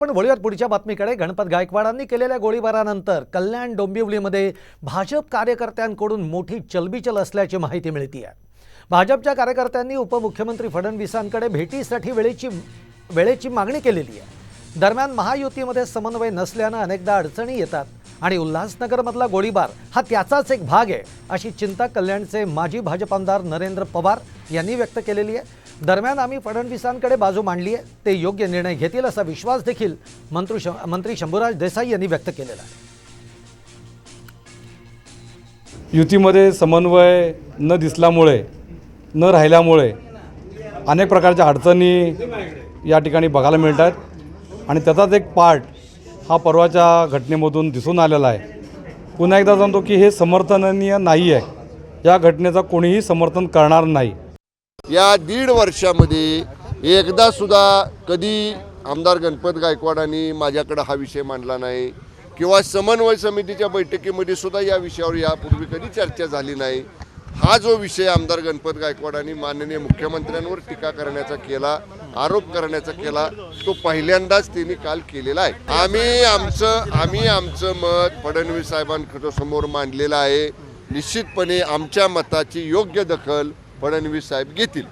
पण वळूयात पुढच्या बातमीकडे. गणपत गायकवाडांनी केलेल्या गोळीबारानंतर कल्याण डोंबिवलीमध्ये भाजप कार्यकर्त्यांकडून मोठी चलबिचल असल्याची माहिती मिळते आहे भाजपच्या कार्यकर्त्यांनी उपमुख्यमंत्री फडणवीसांकडे भेटीसाठी वेळेची वेळेची मागणी केलेली आहे दरम्यान महायुतीमध्ये समन्वय नसल्यानं अनेकदा अडचणी येतात आणि उल्हासनगरमधला गोळीबार हा त्याचाच एक भाग आहे अशी चिंता कल्याणचे माजी भाजप आमदार नरेंद्र पवार यांनी व्यक्त केलेली आहे. दरम्यान आम्ही फडणवीसांकडे बाजू मांडली आहे. ते योग्य निर्णय घेतील असा विश्वास देखील मंत्री शं मंत्री शंभूराज देसाई यांनी व्यक्त केलेला आहे. युतीमध्ये समन्वय न दिसल्यामुळे न राहिल्यामुळे अनेक प्रकारच्या अडचणी या ठिकाणी बघायला मिळतात. आणि त्याचाच एक पार्ट हा परवाच्या घटनेमधून दिसून आलेला आहे. पुन्हा एकदा सांगतो की हे समर्थनीय नाही आहे या घटनेचं कोणीही समर्थन करणार नाही. या दीड वर्षामध्ये एकदा सुद्धा कधी आमदार गणपत गायकवाडांनी माझ्याकडे हा विषय मांडला नाही किंवा समन्वय समितीच्या बैठकीमध्ये सुद्धा या विषयावर यापूर्वी कधी चर्चा झाली नाही. हा जो विषय आमदार गणपत गायकवाडांनी माननीय मुख्यमंत्र्यांवर टीका करण्याचा केला आरोप करण्याचा केला तो पहिल्यांदाच त्यांनी काल केलेला आहे. आम्ही आमचं आम्ही आमचं मत फडणवीस साहेबांसमोर मांडलेलं आहे. निश्चितपणे आमच्या मताची योग्य दखल फडणवीस साहेब घेतील.